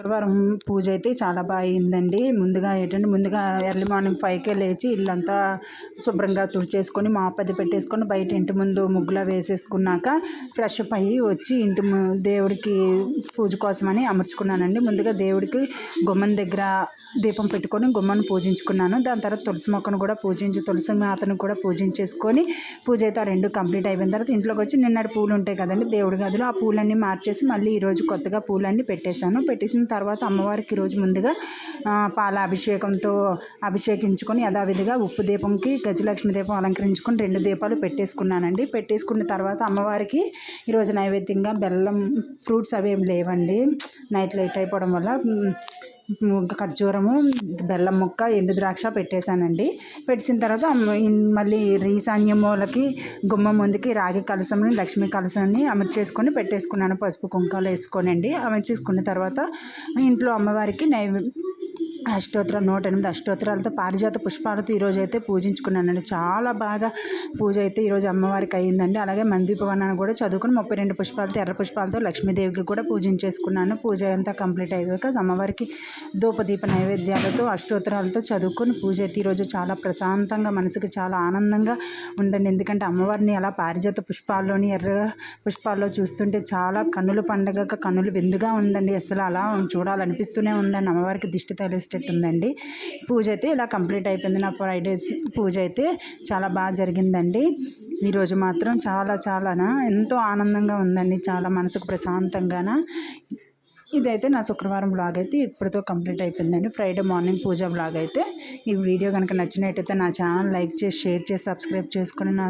శుక్రవారం పూజ అయితే చాలా బాగా అయిందండి. ముందుగా ఏంటంటే ముందుగా ఎర్లీ మార్నింగ్ ఫైవ్కే లేచి ఇల్లంతా శుభ్రంగా తుడిచేసుకొని మాపది పెట్టేసుకొని బయట ఇంటి ముందు ముగ్గులా వేసేసుకున్నాక ఫ్రెష్ అప్ అయ్యి వచ్చి ఇంటి ము- దేవుడికి పూజ కోసమని అమర్చుకున్నానండి. ముందుగా దేవుడికి గుమ్మం దగ్గర దీపం పెట్టుకొని గుమ్మను పూజించుకున్నాను. దాని తర్వాత తులసి మొక్కను కూడా పూజించి తులసి మాతను కూడా పూజించేసుకొని పూజ అయితే ఆ రెండు కంప్లీట్ అయిపోయిన తర్వాత ఇంట్లోకి వచ్చి నిన్నటి పూలు ఉంటాయి కదండి దేవుడి గదిలో ఆ పూలన్నీ మార్చేసి మళ్ళీ ఈరోజు కొత్తగా పూలన్నీ పెట్టేశాను. పెట్టేసిన తర్వాత అమ్మవారికి ఈరోజు ముందుగా పాల అభిషేకంతో అభిషేకించుకొని యథావిధిగా ఉప్పు దీపంకి గజలక్ష్మి దీపం అలంకరించుకొని రెండు దీపాలు పెట్టేసుకున్నానండి. పెట్టేసుకున్న తర్వాత అమ్మవారికి ఈరోజు నైవేద్యంగా బెల్లం ఫ్రూట్స్ అవి ఏం లేవండి. నైట్ లేట్ అయిపోవడం వల్ల ఖర్జూరము బెల్లం ముక్క ఎండు ద్రాక్ష పెట్టేశానండి. పెట్టిన తర్వాత మళ్ళీ రీసాన్యములకి మూలకి ముందుకి రాగి కలసంని లక్ష్మీ కలసాన్ని అమర్చేసుకొని పెట్టేసుకున్నాను. పసుపు కుంకాలు వేసుకోనండి. అమర్చేసుకున్న తర్వాత ఇంట్లో అమ్మవారికి నైవే అష్టోత్తరం నూట ఎనిమిది అష్టోత్తరాలతో పారిజాత పుష్పాలతో ఈరోజు అయితే పూజించుకున్నానండి. చాలా బాగా పూజ అయితే ఈరోజు అమ్మవారికి అయ్యిందండి అలాగే మందీపవనాన్ని కూడా చదువుకుని ముప్పై రెండు పుష్పాలతో ఎర్ర పుష్పాలతో లక్ష్మీదేవికి కూడా పూజించేసుకున్నాను పూజ అంతా కంప్లీట్ అయ్యాక అమ్మవారికి ధూపదీప నైవేద్యాలతో అష్టోత్తరాలతో చదువుకొని పూజ అయితే ఈరోజు చాలా ప్రశాంతంగా మనసుకు చాలా ఆనందంగా ఉందండి. ఎందుకంటే అమ్మవారిని అలా పారిజాత పుష్పాల్లోని ఎర్ర పుష్పాల్లో చూస్తుంటే చాలా కన్నుల పండగగా కన్నులు విందుగా ఉందండి. అసలు అలా చూడాలనిపిస్తూనే ఉందండి. అమ్మవారికి దిష్టి తగిలేసేటట్టు ఉందండి. పూజ అయితే ఇలా కంప్లీట్ అయిపోయింది. నా ఫ్రైడేస్ పూజ అయితే చాలా బాగా జరిగిందండి. ఈరోజు మాత్రం చాలా చాలానా ఎంతో ఆనందంగా ఉందండి. చాలా మనసుకు ప్రశాంతంగాన. ఇదైతే నా శుక్రవారం బ్లాగ్ అయితే ఇప్పటితో కంప్లీట్ అయిపోయిందండి. ఫ్రైడే మార్నింగ్ పూజ బ్లాగ్ అయితే. ఈ వీడియో కనుక నచ్చినట్టయితే నా ఛానల్ లైక్ చేసి షేర్ చేసి సబ్స్క్రైబ్ చేసుకొని నా